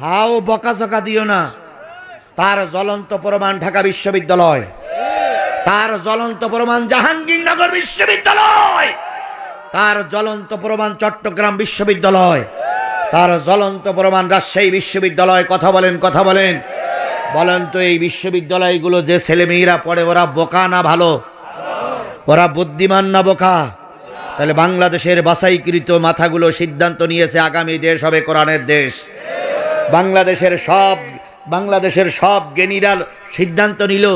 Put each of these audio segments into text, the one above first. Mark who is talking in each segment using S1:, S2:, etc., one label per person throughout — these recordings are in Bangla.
S1: ভাও বকাঝকা দিও না। তার জ্বলন্ত প্রমাণ ঢাকা বিশ্ববিদ্যালয়। তার জ্বলন্ত প্রমাণ জাহাঙ্গীরনগর বিশ্ববিদ্যালয়। তার জ্বলন্ত প্রমাণ চট্টগ্রাম বিশ্ববিদ্যালয়। তার জ্বলন্ত প্রমাণ রাজশাহী বিশ্ববিদ্যালয়। কথা বলেন কথা বলেন। বলেন তো এই বিশ্ববিদ্যালয়গুলো যে ছেলেমেয়েরা পড়ে, ওরা বোকা না ভালো? ওরা বুদ্ধিমান না বোকা? তাহলে বাংলাদেশের বাছাইকৃত মাথাগুলো সিদ্ধান্ত নিয়েছে আগামী দেশ হবে কোরআনের দেশ। বাংলাদেশের সব বাংলাদেশের সব জ্ঞানীরা সিদ্ধান্ত নিল,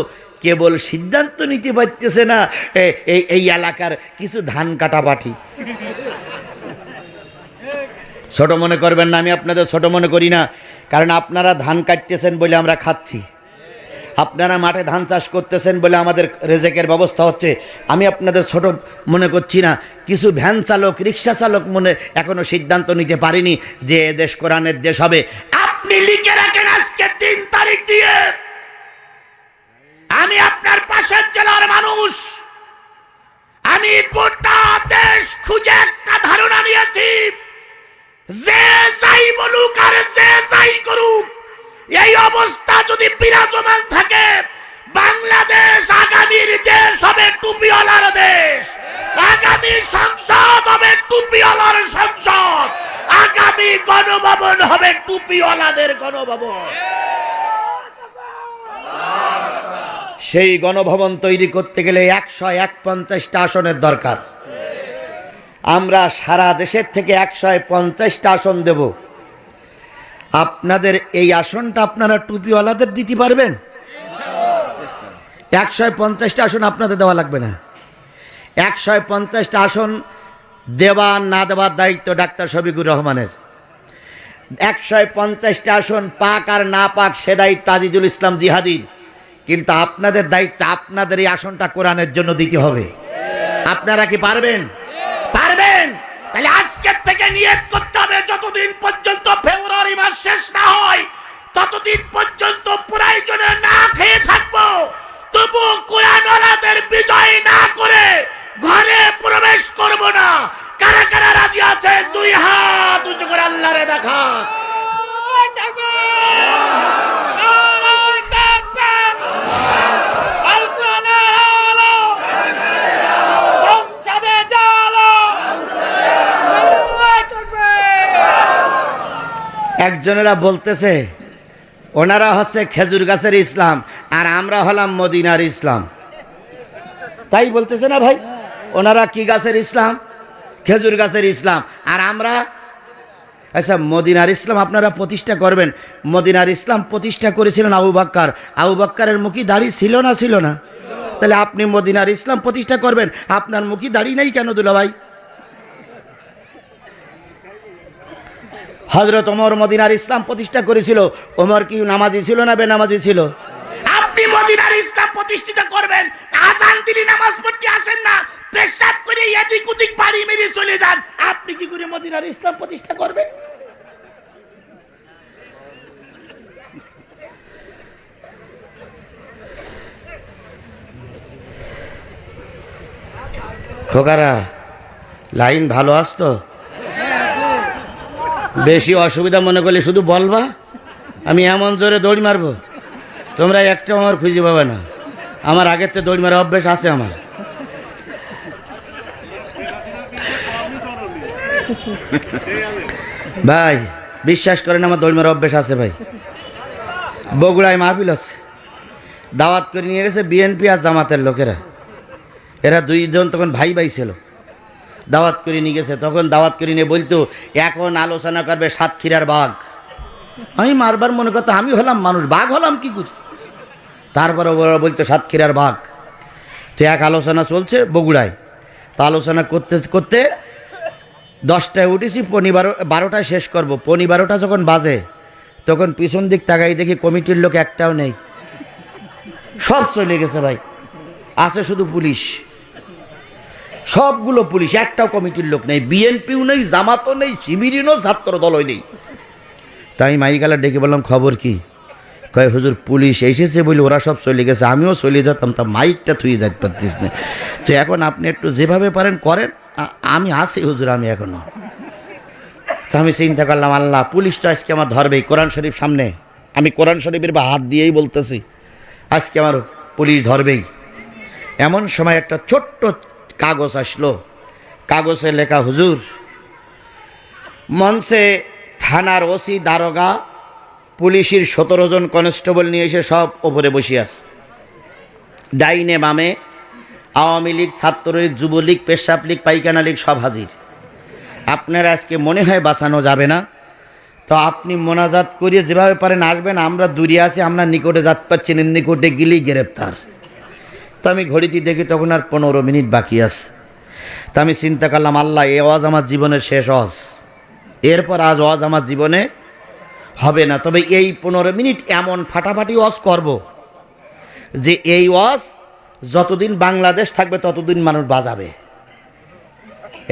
S1: কেবল সিদ্ধান্ত নিতে পারতেছে না এই এই এলাকার কিছু ধান কাটা পাঠি। ছোট মনে করবেন না, আমি আপনাদের ছোট মনে করি না, কারণ আপনারা ধান কাটতেছেন বলে আমরা খাচ্ছি। আপনারা মাঠে ধান চাষ করতেছেন বলে আমাদের রেজেকের ব্যবস্থা হচ্ছে। আমি আপনাদের ছোট মনে করছি না, কিছু ভ্যান চালক, রিক্সা চালক মনে এখনও সিদ্ধান্ত নিতে পারিনি যে এ দেশ কোরআনের দেশ হবে। আপনি লিখে রাখেন গণভবন হবে টুপিওয়ালাদের গণভবন। সেই গণভবন তৈরি করতে গেলে একশো এক পঞ্চাশটা আসনের দরকার। আমরা সারা দেশের থেকে একশো পঞ্চাশটা আসন দেব। আপনাদের এই আসনটা আপনারা টুপিওয়ালাদের দিতে পারবেন? একশো পঞ্চাশটা আসন আপনাদের দেওয়া লাগবে না। একশো পঞ্চাশটা আসন দেওয়া না দেওয়ার দায়িত্ব ডাক্তার শফিকুর রহমানের। একশো পঞ্চাশটা আসন পাক আর না পাক, সে দায়িত্ব আজিজুল ইসলাম জিহাদির কিন্তু আপনাদের দায়িত্ব আপনাদের এই আসনটা কোরআনের জন্য দিতে হবে। আপনারা কি পারবেন? পারবেন! তাহলে আজকের থেকে নিয়ত করতে হবে, যতদিন পর্যন্ত ফেব্রুয়ারি মাস শেষ না হয়, ততদিন পর্যন্ত প্রয়োজনে না খেয়ে থাকব। তবু কোরআনওয়ালাদের বিজয় না করে ঘরে প্রবেশ করব না। কারা কারা রাজি আছে দুই হাত উঁচু করে আল্লাহরে দেখা একজনেরা বলতেছে ওনারা হচ্ছে খেজুর গাছের ইসলাম আর আমরা হলাম মদিনার ইসলাম। তাই বলতেছে না ভাই? ওনারা কি গাছের ইসলাম? খেজুর গাছের ইসলাম। আর আমরা? আচ্ছা মদিনার ইসলাম আপনারা প্রতিষ্ঠা করবেন। মদিনার ইসলাম প্রতিষ্ঠা করেছিলেন আবু বাক্কার। আবু বাক্কারের মুখী দাড়ি ছিল না ছিল না? তাহলে আপনি মদিনার ইসলাম প্রতিষ্ঠা করবেন। আপনার মুখী দাড়ি নেই কেন দুলা ভাই? হজরত ওমর মদিনার ইসলাম প্রতিষ্ঠা করেছিল। ওমর কি নামাজি ছিল না বেনামাজি ছিল? আপনি মদিনার ইসলাম প্রতিষ্ঠিত করবেন, আজান দিলি নামাজ পড়তে আসেন না, পেশাব করে এদিক ওদিক বাড়ি মেরে চলে যান, আপনি কি করে মদিনার ইসলাম প্রতিষ্ঠা করবেন? খোকারা, লাইন ভালো আসতো বেশি অসুবিধা মনে করলে শুধু বলবা, আমি এমন জোরে দৌড় মারবো। তোমরা একটা আমার খুঁজে পাবে না। আমার আগের তো দৌড় মারা অভ্যেস আছে আমার। ভাই, বিশ্বাস করেন আমার দৌড় মারা অভ্যেস আছে ভাই। বগুড়ায় মাহফিল আছে দাওয়াত করে নিয়ে গেছে বিএনপি আর জামাতের লোকেরা। এরা দুইজন তখন ভাই ভাই ছিল। দাওয়াত করে নিয়ে গেছে, তখন দাওয়াত করে নিয়ে বলতো, এখন আলোচনা করবে সাতক্ষীরার বাঘ। আমি মারবার মনে করতো আমি হলাম মানুষ, বাঘ হলাম কি করি? তারপরে ওরা বলতো, সাতক্ষীরার বাঘ। তো এক আলোচনা চলছে বগুড়ায়। তা আলোচনা করতে করতে দশটায় উঠেছি, পনি বারো, বারোটায় শেষ করব। পনি বারোটা যখন বাজে, তখন পিছন দিক তাকাই দেখি কমিটির লোক একটাও নেই। সব চলে গেছে ভাই। আছে শুধু পুলিশ। সবগুলো পুলিশ, একটাও কমিটির লোক নেই। বিএনপিও নেই, জামাতও নেই শিবিরও ছাত্র দলই নেই। তাই মাইকালা ডেকে বললাম, খবর কি? কয়, হুজুর, পুলিশ এসেছে বলে ওরা সব চলে গেছে, আমিও চলে যেতাম, তা মাইকটা থুয়ে যাইতে পারতিস না। তো এখন আপনি একটু যেভাবে পারেন, করেন। আমি আছি, হুজুর, আমি এখনও। তো আমি চিন্তা করলাম, আল্লাহ, পুলিশ তো আজকে আমার ধরবেই, কোরআন শরীফ সামনে। আমি কোরআন শরীফের বা হাত দিয়েই বলতেছি, আজকে আমার পুলিশ ধরবেই। এমন সময় একটা ছোট্ট কাগজ আসলো। কাগজে লেখা, হুজুর, মঞ্চে থানার ওসি, দারোগা পুলিশের সতেরো জন কনস্টেবল নিয়ে এসে সব ওপরে বসে আছে। ডাইনে বামে আওয়ামী লীগ ছাত্রলীগ যুবলীগ পেশাব লীগ পাইকানা লীগ সব হাজির। আপনার আজকে মনে হয় বাঁচানো যাবে না। তো আপনি মোনাজাত করিয়ে যেভাবে পারেন আসবেন আমরা দূরে আছি আমরা নিকটে যাত পাচ্ছি না, নিকটে গেলেই গ্রেপ্তার। তো আমি ঘড়িটি দেখি তখন আর পনেরো মিনিট বাকি আছে। তা আমি চিন্তা করলাম আল্লাহ এ ওয়াজ আমার জীবনের শেষ ওয়াজ। এরপর আজ ওয়াজ আমার জীবনে হবে না। তবে এই পনেরো মিনিট এমন ফাটাফাটি ওয়াজ করব যে এই ওয়াজ যতদিন বাংলাদেশ থাকবে ততদিন মানুষ বাজাবে।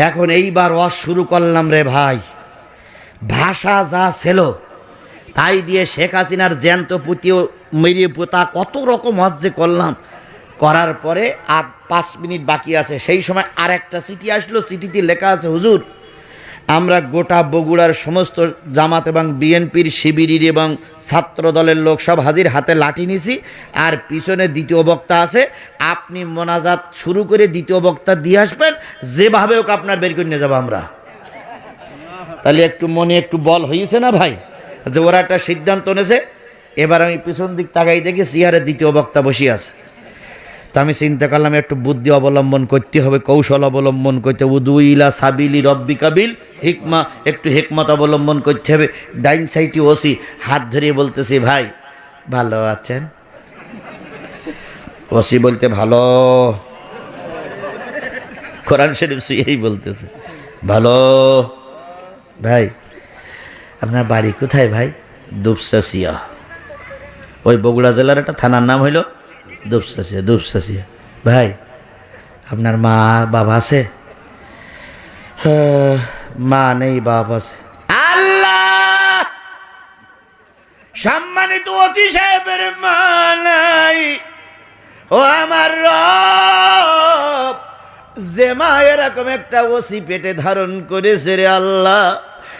S1: এখন এইবার ওয়াজ শুরু করলাম রে ভাই। ভাষা যা ছিল, তাই দিয়ে শেখ হাসিনার জ্যান্ত পুঁতিও মেরিয়ে পোতা কত রকম হজ যে করলাম, করার পরে আর পাঁচ মিনিট বাকি আছে। সেই সময় আর একটা চিঠি আসলো, চিঠিতে লেখা আছে, হুজুর আমরা গোটা বগুড়ার সমস্ত জামাত এবং বিএনপির শিবিরের এবং ছাত্র দলের লোক সব হাজির হাতে লাঠি নিছি। আর পিছনে দ্বিতীয় বক্তা আছে। আপনি মোনাজাত শুরু করে দ্বিতীয় বক্তা দিয়ে আসবেন। যেভাবে হোক আপনার বের করে নিয়ে যাব আমরা। তাহলে একটু মনে একটু বল হয়েছে না ভাই? যে ওরা একটা সিদ্ধান্ত নেছে এবার আমি পিছন দিক তাকাই দেখি সিয়ারের দ্বিতীয় বক্তা বসে আছে। তা আমি চিন্তা করলাম, একটু বুদ্ধি অবলম্বন করতে হবে, কৌশল অবলম্বন করতে হবে। উদুইলা সাবিলি রব্বি কাবিল, হিকমা, একটু হিকমত অবলম্বন করতে হবে। ডাইন সাইটি ওসি, হাত ধরিয়ে বলতেছি, ভাই, ভালো আছেন? ওসি বলতে, ভালো। কোরআন শরীফ শুয়েই বলতেছে, ভালো। ভাই, আপনার বাড়ি কোথায় ভাই? দুপসাসিয়া ওই বগুড়া জেলার একটা থানার নাম হইল দুপসাসিয়া দুপসাসিয়া। ভাই আপনার মা বাবা আছে? মা নেই বাবা আছে। আল্লাহ! সম্মানিত অতি সাহেবের মা নাই। ও আমার রব! যে মা এরকম একটা ওসি পেটে ধারণ করেছে রে আল্লাহ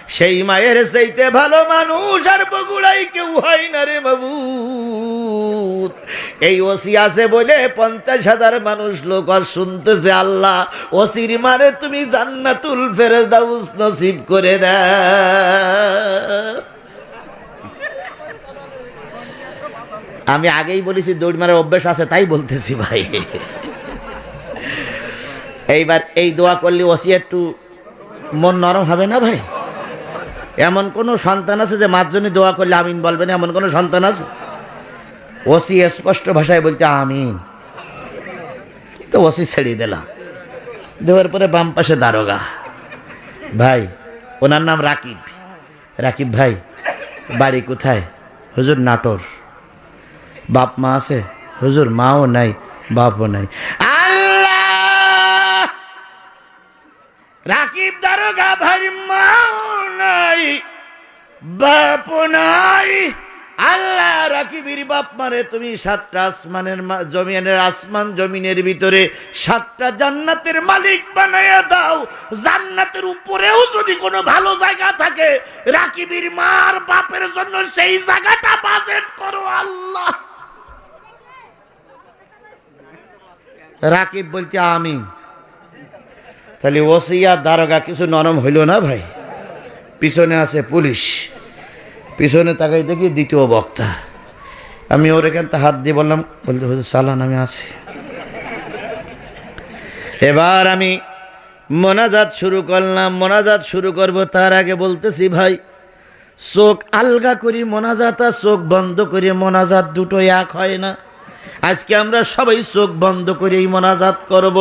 S1: সেই মায়ের চাইতে ভালো মানুষ আর বগুড়াই কেউ হয় না রে বাবু। এই ওসি আছে বলে পঞ্চাশ হাজার মানুষ লোক আর শুনতেছে আল্লাহ। ওসির মারে তুমি জান্নাতুল ফেরত দাউস নসিব করে দাও আমি আগেই বলেছি দৌড় মারার অভ্যেস আছে, তাই বলতেছি ভাই। এইবার এই দোয়া করলে ওসি একটু মন নরম হবে না ভাই? এমন কোনো সন্তান আছে যে মার জন্য দোয়া করলে আমিন বলবেন এমন কোনো সন্তান আছে? ওসি স্পষ্ট ভাষায় বলতে আমিন। তো ওসি ছেড়ে দিলাম। দেওয়ার পরে বাম পাশে দারোগা। ভাই, ওনার নাম রাকিব। রাকিব ভাই, বাড়ি কোথায়? হুজুর নাটোর। বাপ মা আছে? হুজুর মাও নাই, বাপও নাই। আল্লাহ! রাকিব দারোগা ভাই মাও নাই বাপ নাই। আল্লাহ রাকিবির বাপ মারে তুমি সাতটা আসমানের জমিনের আসমান জমিনের ভিতরে সাতটা জান্নাতের মালিক বানাইয়া দাও। জান্নাতের উপরেও যদি কোনো ভালো জায়গা থাকে, রাকিবির মার বাপের জন্য সেই জায়গাটা বাজেট করো আল্লাহ। রাকিব বলতে আমি তাহলে ওসিয়া, দারোগা কিছু নরম হইল না ভাই? পিছনে আছে পুলিশ। পিছনে তাকাই দেখি দ্বিতীয় বক্তা। আমি ওর এখানটা হাত দিয়ে বললাম, বলতে হুজুর সালান, আমি আছি। এবার আমি মোনাজাত শুরু করলাম। মোনাজাত শুরু করব তার আগে বলতেছি, ভাই, চোখ আলগা করি মোনাজাত আর চোখ বন্ধ করি। মোনাজাত দুটো এক হয় না। আজকে আমরা সবাই চোখ বন্ধ করে এই মোনাজাত করব।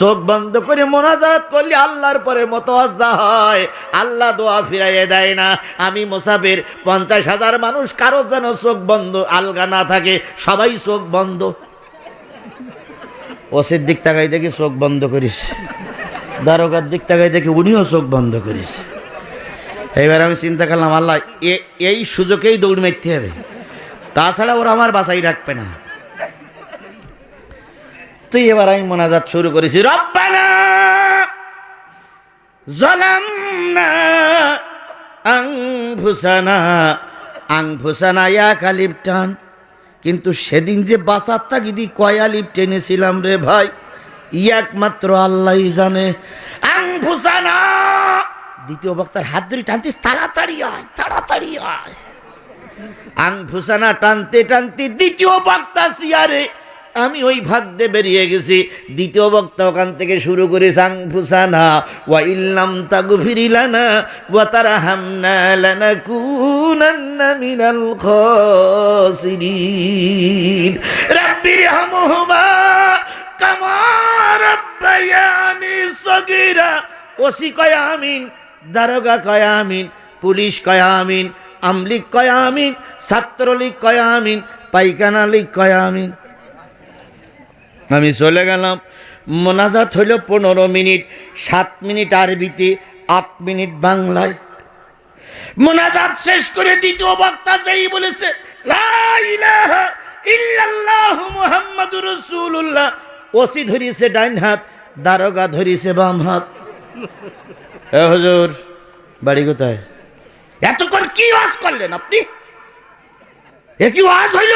S1: চোখ বন্ধ করে মোনাজাত করলে আল্লাহর পরে মতোয়াজ্জা হয়। আল্লাহ দোয়া ফিরাইয়ে দেয় না। আমি মোসাফির, পঞ্চাশ হাজার মানুষ কারও যেন চোখ বন্ধ, আলগা না থাকে। সবাই চোখ বন্ধ। ওসির দিক তাকাই দেখি চোখ বন্ধ করিস। দারোগার দিক তাকাই দেখি উনিও চোখ বন্ধ করিস। এবার আমি চিন্তা করলাম, আল্লাহ এই সুযোগেই দৌড় মারতে হবে। তাছাড়া ওরা আমার বাসাই রাখবে না। তুই এবার আমি মোনাজাত শুরু করেছি। রব্বানা আংভুসানা আংভুসানা এক টান। কিন্তু সেদিন যে বাসার তাগিদি কয় আলিপ টেনেছিলাম রে ভাই, একমাত্র আল্লাহই জানে। আংভুসানা দ্বিতীয় বক্তার হাত ধরে টানতিস, তাড়াতাড়ি আয় তাড়াতাড়ি আয়। আংফুসানা টানতে টানতে দ্বিতীয় বক্তা সিয়ারে আমি ওই ভাগ দিয়ে বেরিয়ে গেছি। দ্বিতীয় বক্তা ওখান থেকে শুরু করে সাংফুসানা ওয়া ইল্লাম তাগু ফিরিলানা ওয়া তারা হামনা লানা কুনান্না মিনাল খাসিরিন। রাব্বির হামহুমা কামা রাব্বায়ানি সগীরা। ওসি কয় আমিন, দারোগা কয় আমিন, পুলিশ কয় আমিন, আমলিক কয় আমিন, ছাত্রলীগ কয় আমিন লীগ কয় আমি চলে গেলাম। মোনাজাত হইল পনেরো মিনিট, সাত মিনিট আরবিতে, আট মিনিট বাংলায়। মোনাজাত শেষ করে দ্বিতীয় বক্তা যেই বলেছে ওসি ধরিছে ডাইন হাত, দারোগা ধরিছে বাম হাত। হুজুর, বাড়ি কোথায়? এতক্ষণ কি ওয়াজ করলেন আপনি? এ কি ওয়াজ হইল?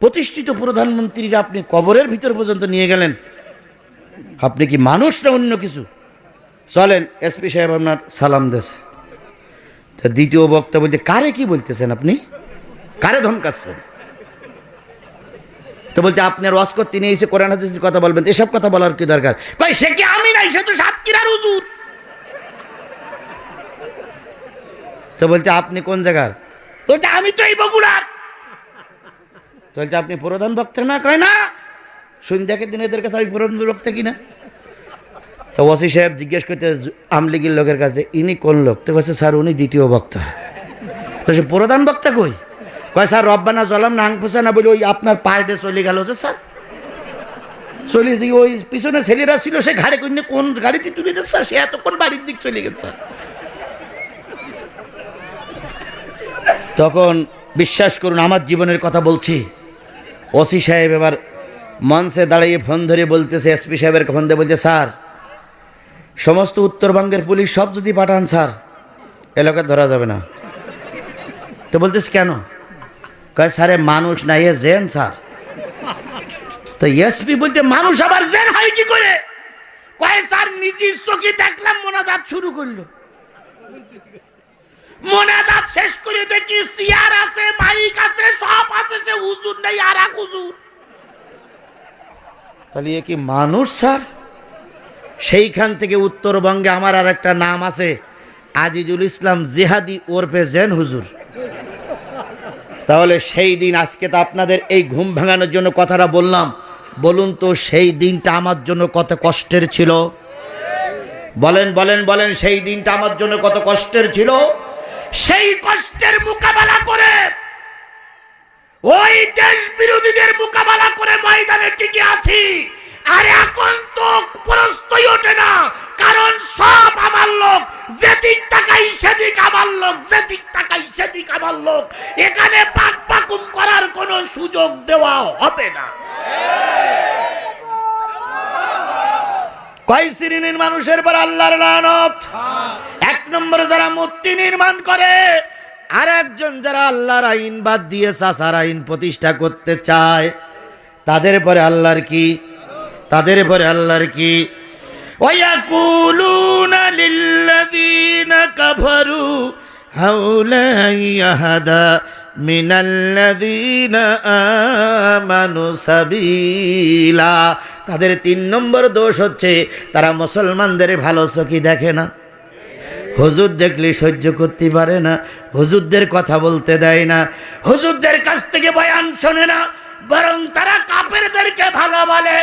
S1: প্রতিষ্ঠিত প্রধানমন্ত্রীরা আপনি কবরের ভিতর পর্যন্ত নিয়ে গেলেন। আপনি কি মানুষ না অন্য কিছু? চলেন, এসপি সাহেব আপনার সালাম দেশ তা দ্বিতীয় বক্তা বলতে কারে কি বলতেছেন আপনি? কারে ধমকাচ্ছেন তো বলতে আপনার ওয়াজ করতে নিয়ে এসে কোরআন কথা বলবেন, এসব কথা বলার কি দরকার? ভাই সে কি আমি নাই, সে তো সাতক্ষীরার হুজুর। তো বলতে আপনি কোন জায়গার? বলতে আমি তো এই বগুড়ার। তো বলতে আপনি প্রধান বক্তা না, কয় না? সন্ধ্যাকে দিন এদের কাছে আমি প্রধান বক্তা কিনা? তো ওসি সাহেব জিজ্ঞেস করতে, আমলিগির লোকের কাছে, ইনি কোন লোক? তো কাছে স্যার, উনি দ্বিতীয় বক্তা তো সে প্রধান বক্তা কই? কয়, স্যার, রব্বানা জলাম না আংফোসা না বলে ওই আপনার পায়ে দিয়ে চলে গেল যে, স্যার। চলে যে ওই পিছনে ছেলেরা ছিল, সে ঘাড়ে কন্যা কোন গাড়িতে তুলে দিচ্ছে স্যার? সে এতক্ষণ বাড়ির দিক চলে গেছে। তখন বিশ্বাস করুন, আমার জীবনের কথা বলছি। ওসি সাহেব এবার মঞ্চে দাঁড়িয়ে ফোন ধরে বলতেছে, এসপি সাহেবের ফোন দিয়ে বলছে, স্যার, সমস্ত উত্তরবঙ্গের পুলিশ সব যদি পাঠান, স্যার এলাকা ধরা যাবে না। তো বলতেস কেন? কয়, স্যারে মানুষ না এ জেন, স্যার। তো এসপি বলতে, মানুষ আবার জেন হয় কি করে? কয়, স্যার, নিজের চোখে দেখলাম মোনাজাত শুরু করল। মোনাজাত শেষ করে দেখি চেয়ার আছে, মাইক আছে, সব আছে, সে হুজুর নেই, আর এক হুজুর। তাহলে এ কি মানুষ, স্যার? সেইখান থেকে উত্তরবঙ্গে আমার আর একটা নাম আছে, আজিজুল ইসলাম জেহাদি ওরফে জেন হুজুর। তাহলে সেই দিন আজকে তো আপনাদের এই ঘুম ভাঙানোর জন্য কথাটা বললাম। বলুন তো, সেই দিনটা আমার জন্য কত কষ্টের ছিল? বলেন বলেন বলেন, সেই দিনটা আমার জন্য কত কষ্টের ছিল? সেই কষ্টের মোকাবেলা করে, ওই দেশ বিরোধীদের মোকাবেলা করে ময়দানে টিকে আছি। আর এখন তো প্রস্তই ওঠে না, কারণ সব আমার লোক, যেদিক তাকাই সেদিক আমার লোক, যেদিক তাকাই সেদিক আমার লোক। এখানে পাক পাকুম করার কোনো সুযোগ দেওয়া হবে না। কয় শ্রেণির মানুষের পর আল্লাহর লানত? নম্বরে যারা মূর্তি নির্মাণ করে আর একজন যারা আল্লাহর আইন বাদ দিয়ে সাসার আইন প্রতিষ্ঠা করতে চায় তাদের পরে আল্লাহর কি তাদের পরে আল্লাহর কি ويقولون للذين كفروا هؤلاء يهدى من الذين آمنوا سبيلا তাদের তিন নম্বর দোষ হচ্ছে তারা মুসলমানদের ভালো চোখে দেখে না হুজুর দেখলে সহ্য করতে পারে না, হুজুরদের কথা বলতে দেয় না, হুজুরদের কাছ থেকে বয়ান শোনে না, বরং তারা কাপেরদেরকে ভালো বলে।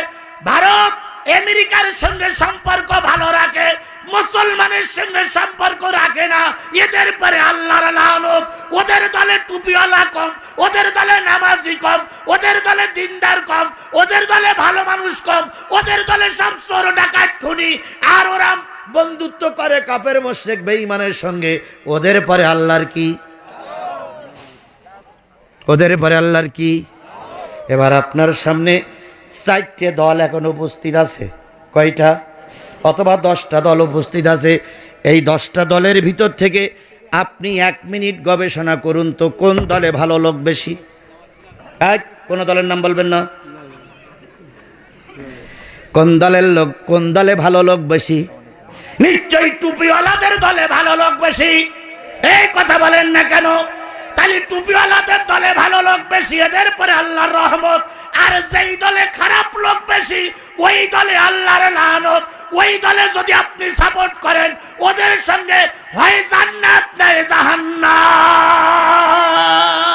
S1: ভারত আমেরিকার সঙ্গে সম্পর্ক ভালো রাখে, মুসলমানের সঙ্গে সম্পর্ক রাখে না, এদের পরে আল্লাহর লানত। ওদের দলে টুপিওয়ালা কম, ওদের দলে নামাজি কম, ওদের দলে দিনদার কম, ওদের দলে ভালো মানুষ কম, ওদের দলে সব চোর ডাকাত খুনি, আর ওরা বন্ধুত্ব করে কাপের মোশেক বেঈমানের সঙ্গে, ওদের পরে আল্লাহর কি? ওদের পরে আল্লাহর কি? এবার আপনার সামনে চারটে দল এখন উপস্থিত আছে। কয়টা? অথবা দশটা দল উপস্থিত আছে। এই দশটা দলের ভিতর থেকে আপনি এক মিনিট গবেষণা করুন তো, কোন দলে ভালো লোক বেশি? এক, কোন দলের নাম বলবেন না? কোন দলের লোক, কোন দলে ভালো লোক বেশি? নিশ্চয়ই টুপিওয়ালাদের দলে ভালো লোক বেশি। এই কথা বলেন না কেন? তাহলে টুপিওয়ালাদের দলে ভালো লোক বেশি, এদের পরে আল্লাহর রহমত। আর যেই দলে খারাপ লোক বেশি, ওই দলে আল্লাহর লানত। ওই দলে যদি আপনি সাপোর্ট করেন, ওদের সঙ্গে হয় জান্নাত নাই জাহান্নাম।